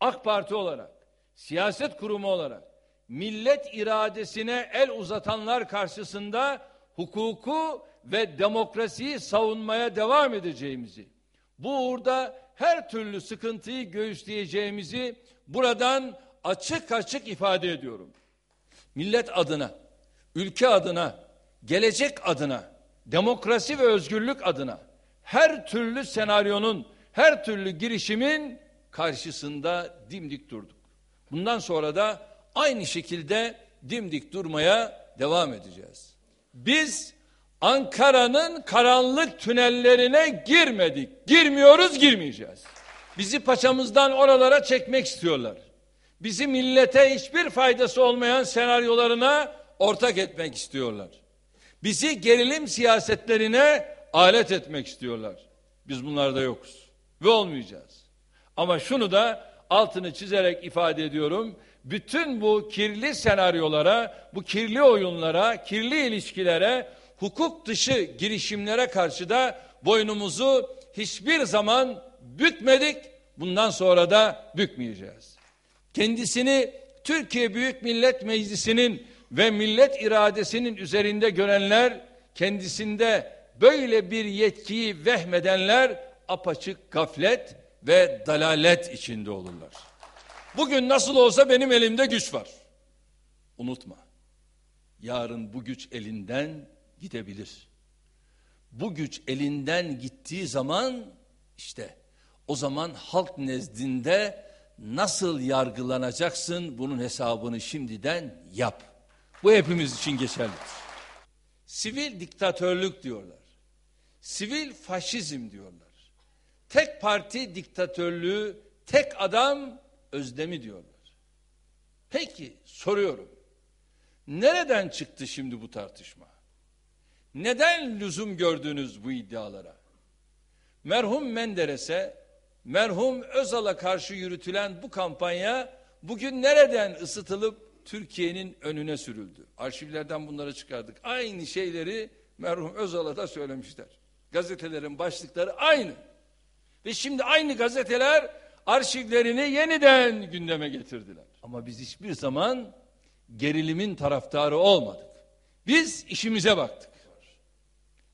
AK Parti olarak, siyaset kurumu olarak millet iradesine el uzatanlar karşısında hukuku ve demokrasiyi savunmaya devam edeceğimizi, bu uğurda her türlü sıkıntıyı göğüsleyeceğimizi buradan açık açık ifade ediyorum. Millet adına, ülke adına, gelecek adına, demokrasi ve özgürlük adına her türlü senaryonun, her türlü girişimin karşısında dimdik durduk. Bundan sonra da aynı şekilde dimdik durmaya devam edeceğiz. Biz Ankara'nın karanlık tünellerine girmedik. Girmiyoruz, girmeyeceğiz. Bizi paçamızdan oralara çekmek istiyorlar. Bizi millete hiçbir faydası olmayan senaryolarına ortak etmek istiyorlar. Bizi gerilim siyasetlerine alet etmek istiyorlar. Biz bunlarda yokuz ve olmayacağız. Ama şunu da altını çizerek ifade ediyorum. Bütün bu kirli senaryolara, bu kirli oyunlara, kirli ilişkilere, hukuk dışı girişimlere karşı da boynumuzu hiçbir zaman bükmedik. Bundan sonra da bükmeyeceğiz. Kendisini Türkiye Büyük Millet Meclisi'nin ve millet iradesinin üzerinde görenler, kendisinde böyle bir yetkiyi vehmedenler apaçık gaflet ve dalalet içinde olurlar. Bugün nasıl olsa benim elimde güç var. Unutma. Yarın bu güç elinden gidebilir. Bu güç elinden gittiği zaman işte o zaman halk nezdinde nasıl yargılanacaksın bunun hesabını şimdiden yap. Bu hepimiz için geçerlidir. Sivil diktatörlük diyorlar. Sivil faşizm diyorlar. Tek parti diktatörlüğü, tek adam özlemi diyorlar. Peki soruyorum. Nereden çıktı şimdi bu tartışma? Neden lüzum gördünüz bu iddialara? Merhum Menderes'e, merhum Özal'a karşı yürütülen bu kampanya bugün nereden ısıtılıp Türkiye'nin önüne sürüldü? Arşivlerden bunları çıkardık. Aynı şeyleri merhum Özal'a da söylemişler. Gazetelerin başlıkları aynı. Ve şimdi aynı gazeteler arşivlerini yeniden gündeme getirdiler. Ama biz hiçbir zaman gerilimin taraftarı olmadık. Biz işimize baktık.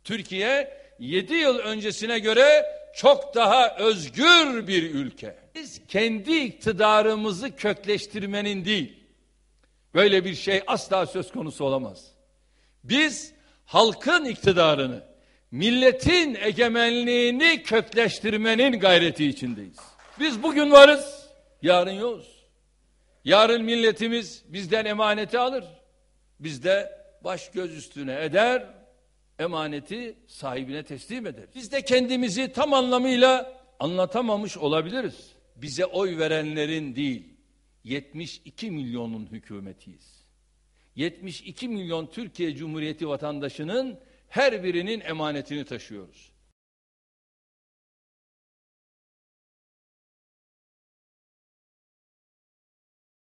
Türkiye 7 yıl öncesine göre çok daha özgür bir ülke. Biz kendi iktidarımızı kökleştirmenin değil, böyle bir şey asla söz konusu olamaz. Biz halkın iktidarını, milletin egemenliğini kökleştirmenin gayreti içindeyiz. Biz bugün varız, yarın yokuz. Yarın milletimiz bizden emaneti alır. Biz de baş göz üstüne eder, emaneti sahibine teslim eder. Biz de kendimizi tam anlamıyla anlatamamış olabiliriz. Bize oy verenlerin değil, 72 milyonun hükümetiyiz. 72 milyon Türkiye Cumhuriyeti vatandaşının her birinin emanetini taşıyoruz.